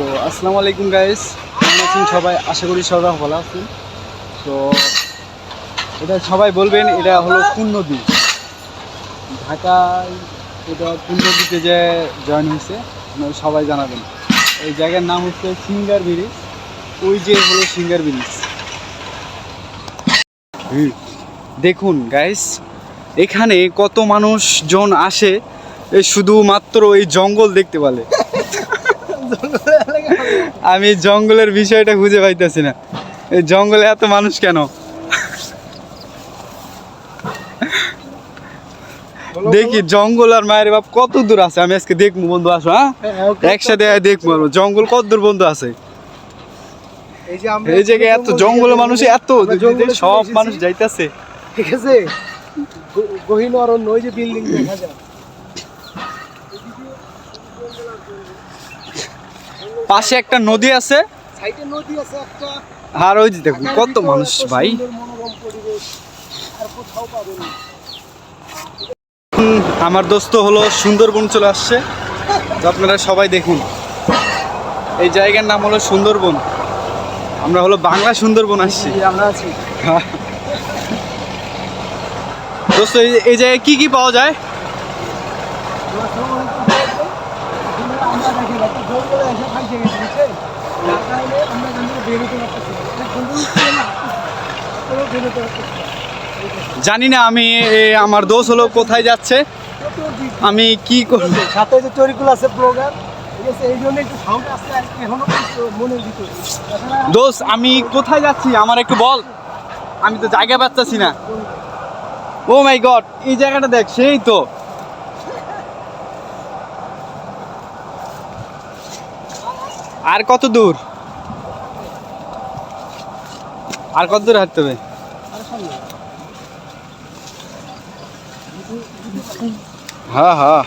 So আসসালামু আলাইকুম guys কেমন আছেন সবাই? আশা করি সবাই ভালো আছেন। তো এটা সবাই বলবেন, এটা হলো কোন নদী? ঢাকায় এটা কোন নদীতে যে জয়েন হয়েছে সবাই জানাবেন। এই জায়গার নাম হচ্ছে সিঙ্গার ব্রিজ। ওই যে হলো সিঙ্গার ব্রিজ। দেখুন গাইস এখানে কত মানুষজন আসে শুধুমাত্র এই জঙ্গল দেখতে পালে। আমি জঙ্গলের বিষয়টা খুঁজে পাইতেছি না। এই জঙ্গলে এত মানুষ কেন? দেখি জঙ্গল আর মায়ের বাপ কত দূর আছে? আমি আজকে দেখব বন্ধু আসো হ্যাঁ? একসাথে দেখব। জঙ্গল কত দূর বন্ধু আছে? এই যে জায়গায় এত জঙ্গলে মানুষ এত সব মানুষ। যাইতেছে। ঠিক আছে? গ- গহীন অরণ্য ওই যে বিল্ডিং দেখা যায়। পাশে একটা নদী আছে। আর ওই যে দেখুন কত মানুষ ভাই। আমার দোস্ত হলো সুন্দরবন চলে আসছে। তো আপনারা সবাই দেখুন। এই জায়গার নাম হলো সুন্দরবন। আমরা হলো বাংলা সুন্দরবন আসছি। জি, আমরা আছি। দোস্ত এই জায়গায় কি কি পাওয়া যায়? জানি না আমি আমার দোষ হলো কোথায় যাচ্ছে? আমি কি করব সাথে যে আছে ব্লগার দোষ আমি কোথায় যাচ্ছি? আমার একটু বল। আমি তো জায়গা পাচ্ছি না। ও মাই গড এই জায়গাটা দেখ সেই তো। আর কত দূর? আর কত দূর হাঁটতে হবে? হ্যাঁ হ্যাঁ।